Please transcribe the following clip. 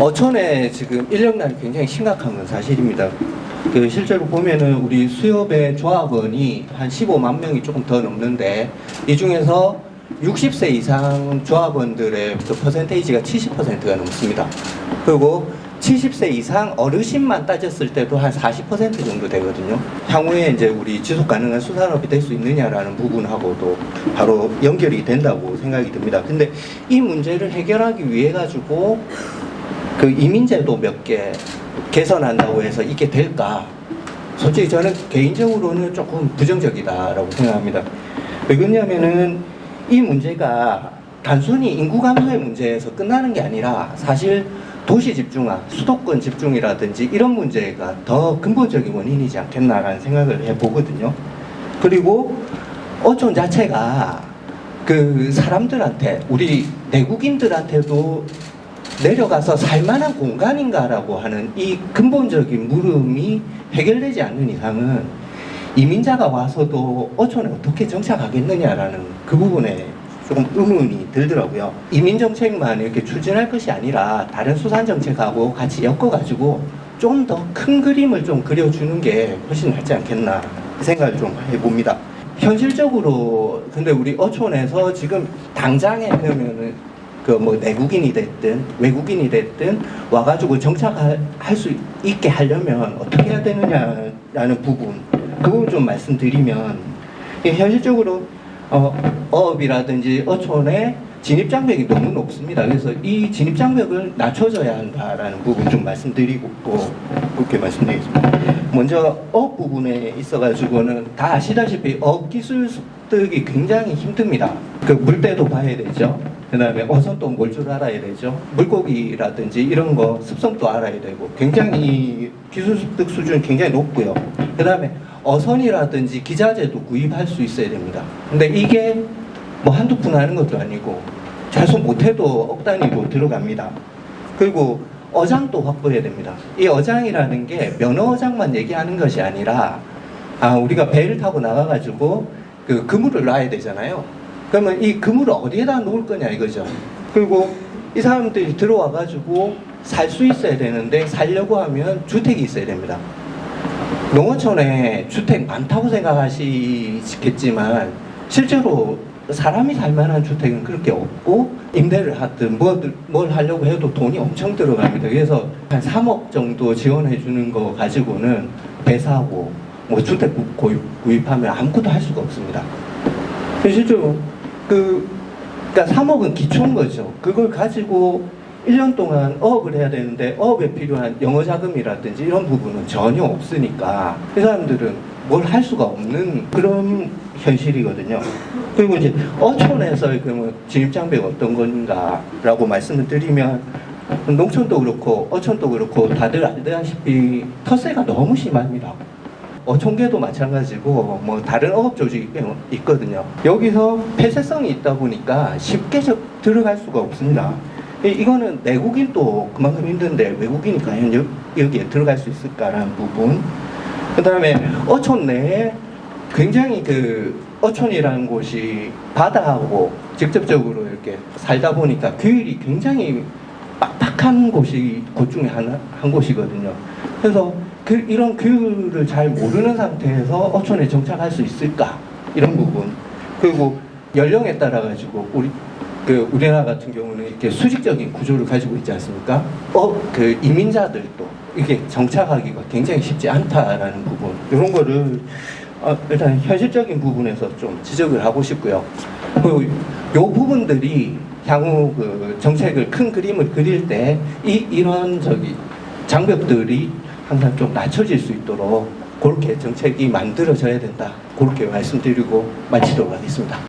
어촌에 지금 인력난이 굉장히 심각한 건 사실입니다. 그 실제로 보면은 우리 수협의 조합원이 한 15만 명이 조금 더 넘는데 이 중에서 60세 이상 조합원들의 그 퍼센테이지가 70%가 넘습니다. 그리고 70세 이상 어르신만 따졌을 때도 한 40% 정도 되거든요. 향후에 이제 우리 지속 가능한 수산업이 될 수 있느냐라는 부분하고도 바로 연결이 된다고 생각이 듭니다. 근데 이 문제를 해결하기 위해 가지고 그 이민제도 몇 개 개선한다고 해서 이게 될까? 솔직히 저는 개인적으로는 조금 부정적이다라고 생각합니다. 왜 그러냐면은 이 문제가 단순히 인구 감소의 문제에서 끝나는 게 아니라 사실 도시 집중화, 수도권 집중이라든지 이런 문제가 더 근본적인 원인이지 않겠나라는 생각을 해보거든요. 그리고 어촌 자체가 그 사람들한테 우리 내국인들한테도 내려가서 살만한 공간인가라고 하는 이 근본적인 물음이 해결되지 않는 이상은 이민자가 와서도 어촌에 어떻게 정착하겠느냐라는 그 부분에 조금 의문이 들더라고요. 이민 정책만 이렇게 추진할 것이 아니라 다른 수산 정책하고 같이 엮어가지고 좀 더 큰 그림을 좀 그려주는 게 훨씬 낫지 않겠나 생각을 좀 해봅니다. 현실적으로 근데 우리 어촌에서 지금 당장에 그러면은 그 뭐 내국인이 됐든 외국인이 됐든 와가지고 정착할 수 있게 하려면 어떻게 해야 되느냐라는 부분 그 부분 좀 말씀드리면 이 현실적으로 어, 어업이라든지 어촌의 진입 장벽이 너무 높습니다. 그래서 이 진입 장벽을 낮춰줘야 한다라는 부분 좀 말씀드리고 또 그렇게 말씀드리겠습니다. 먼저 어업 부분에 있어가지고는 다 아시다시피 어업 기술 습득이 굉장히 힘듭니다. 그 물때도 봐야 되죠. 그 다음에 어선도 뭘 줄 알아야 되죠. 물고기라든지 이런 거 습성도 알아야 되고 굉장히 기술 습득 수준이 굉장히 높고요. 그 다음에 어선이라든지 기자재도 구입할 수 있어야 됩니다. 근데 이게 뭐 한두 푼 하는 것도 아니고 잘손 못해도 억 단위로 들어갑니다. 그리고 어장도 확보해야 됩니다. 이 어장이라는 게 면허 어장만 얘기하는 것이 아니라 아 우리가 배를 타고 나가가지고 그 그물을 놔야 되잖아요. 그러면 이 그물을 어디에다 놓을 거냐 이거죠. 그리고 이 사람들이 들어와 가지고 살 수 있어야 되는데 살려고 하면 주택이 있어야 됩니다. 농어촌에 주택 많다고 생각하시겠지만 실제로 사람이 살 만한 주택은 그렇게 없고 임대를 하든 뭐, 뭘 하려고 해도 돈이 엄청 들어갑니다. 그래서 한 3억 정도 지원해 주는 거 가지고는 배 사고 뭐 주택 구입하면 아무것도 할 수가 없습니다. 실제로 그 그러니까 3억은 기초인 거죠. 그걸 가지고 1년 동안 어업을 해야 되는데 어업에 필요한 영어 자금이라든지 이런 부분은 전혀 없으니까 이 사람들은 뭘 할 수가 없는 그런 현실이거든요. 그리고 이제 어촌에서 그러면 진입장벽이 어떤 건가라고 말씀을 드리면 농촌도 그렇고 어촌도 그렇고 다들 알다시피 텃세가 너무 심합니다. 어촌계도 마찬가지고 뭐 다른 어업 조직이 꽤 있거든요. 여기서 폐쇄성이 있다 보니까 쉽게 저- 들어갈 수가 없습니다. 이- 이거는 내국인도 그만큼 힘든데 외국인이 과연 여, 여기에 들어갈 수 있을까라는 부분. 그 다음에 어촌 내에 굉장히 그 어촌이라는 곳이 바다하고 직접적으로 이렇게 살다 보니까 규율이 굉장히 빡빡한 곳이 곳 중에 하나, 한 곳이거든요. 그래서 그 이런 규율을 잘 모르는 상태에서 어촌에 정착할 수 있을까 이런 부분 그리고 연령에 따라 가지고 우리 그 우리나라 같은 경우는 이렇게 수직적인 구조를 가지고 있지 않습니까? 어 그 이민자들도 이게 정착하기가 굉장히 쉽지 않다라는 부분 이런 거를 어, 일단 현실적인 부분에서 좀 지적을 하고 싶고요. 그리고 요 부분들이 향후 그 정책을 큰 그림을 그릴 때 이 이런 저기 장벽들이 항상 좀 낮춰질 수 있도록 그렇게 정책이 만들어져야 된다. 그렇게 말씀드리고 마치도록 하겠습니다.